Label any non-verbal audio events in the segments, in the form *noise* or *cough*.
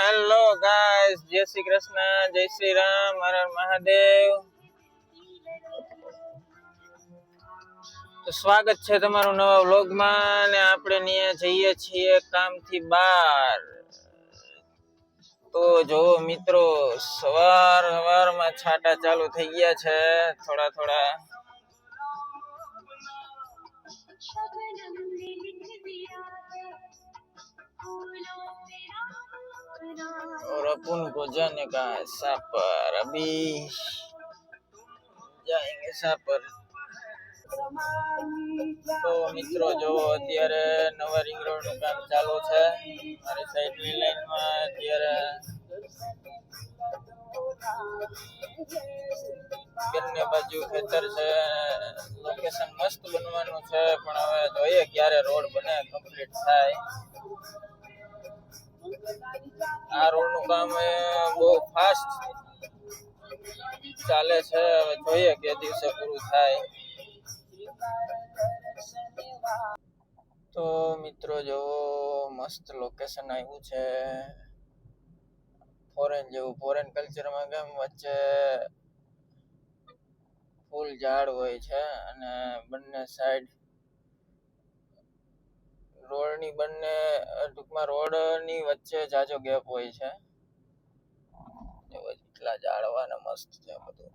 Hello guys જય શ્રી કૃષ્ણ જય શ્રી રામ હર મહાદેવ તો સ્વાગત છે તમારું નવા વ્લોગમાં ને આપણે જઈએ છીએ કામથી બહાર. તો જો મિત્રો, સવાર સવારમાં છાટા ચાલુ થઈ ગયા છે, થોડા થોડા. और Walaupun hujannya kak sabar habis. Jaing sabar. તો મિત્રો જો અત્યારે નવા રિંગ રોડનું કામ ચાલુ છે, મારી સાઈડની લાઈનમાં અત્યારે બંને બાજુ ખેતર છે લોકેશન મસ્ત બનવાનું છે, પણ હવે જોઈએ ક્યારે રોડ બને કમ્પ્લીટ થાય આ રોડનું કામ બહુ ફાસ્ટ ચાલે છે. હવે જોઈએ કે દિવસે પૂરું થાય. તો મિત્રો જો મસ્ત લોકેશન આવ્યું છે. ફોરેન જેવું ફોરેન કલ્ચરમાં કેમ વચ્ચે ફૂલ ઝાડ હોય છે અને બંને સાઈડ રોડની બંને ટૂંકમાં ટૂંકમાં રોડની વચ્ચે જાજો ગેપ હોય છે. એટલા ઝાડવા મસ્ત છે બધું.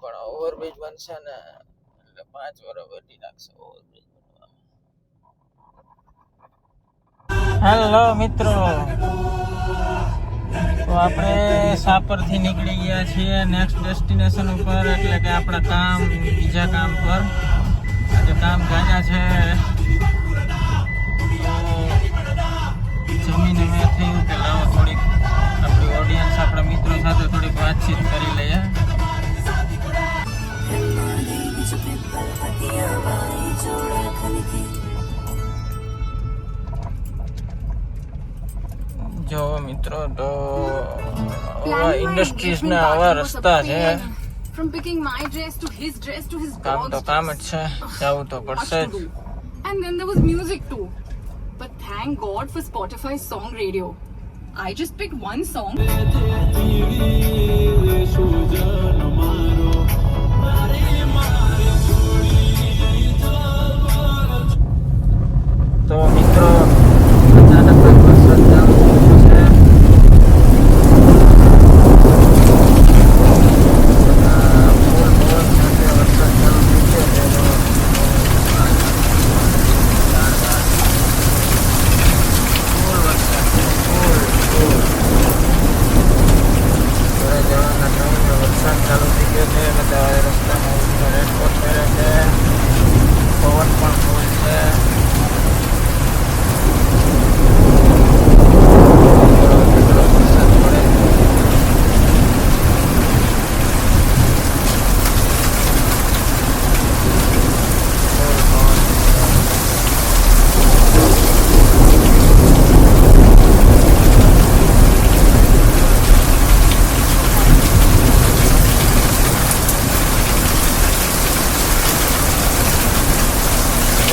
પણ ઓવરબ્રિજ બનશે ને, એટલે પાંચ વર્ષ વધી નાખશે ઓવરબ્રિજ હેલો મિત્રો. તો આપણે સાપરથી નીકળી ગયા છીએ નેક્સ્ટ ડેસ્ટિનેશન ઉપર, એટલે કે આપણા કામ, બીજા કામ પર. આજે કામ ગાયા છે જમીને મેં થયું કે લાવો થોડીક આપણી ઓડિયન્સ આપણા મિત્રો સાથે થોડીક વાતચીત કરી લઈએ. જો મિત્રો તો ઇન્ડસ્ટ્રીઝના આવા રસ્તા છે. From picking my dress to his dress to his કામ dog's તો કામ જ છે જવું તો much પડશે to જ do. And then there was music too. But thank God for Spotify's song radio. I just picked one song.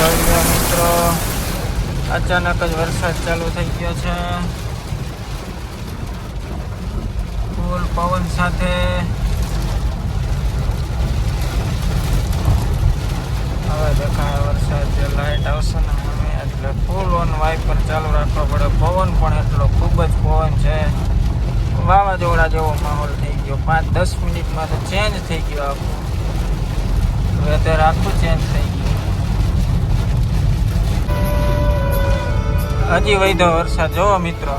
મિત્રો. અચાનક જ વરસાદ ચાલુ થઈ ગયો છે. ફૂલ પવન સાથે. હવે દેખાય વરસાદ જે લાઇટ આવશે ને મમ્મી એટલે ફૂલ ઓન વાઇપર ચાલુ રાખવો પડે. પવન પણ એટલો ખૂબ જ પવન છે. વાવાઝોડા જેવો માહોલ થઈ ગયો. પાંચ દસ મિનિટમાં તો ચેન્જ થઈ ગયો આખું. વેધર આખું ચેન્જ થઈ ગયું. હજી વૈધો વરસાદ. જોવો મિત્રો.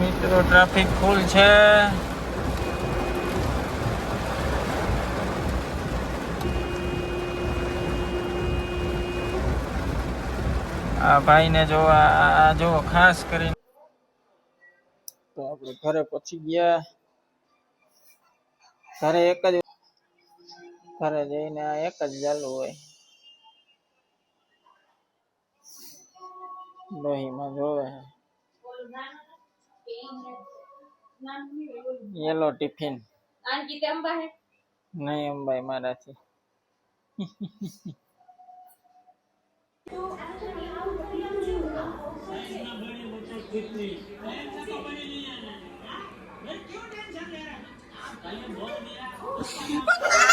મિત્રો ટ્રાફિક ફૂલ છે. આ ભાઈને જો આ આ જો ખાસ કરીને તો આપણે ઘરે પહોંચી ગયા. ઘરે એક જ ઘરે જઈને આ એક જ ચાલુ હોય. લોહીમાં જોવે. યેલો ટિફિન નહીં અંબાઈ મારાથી. *laughs* कितनी क्यों टेंशन ले रहा है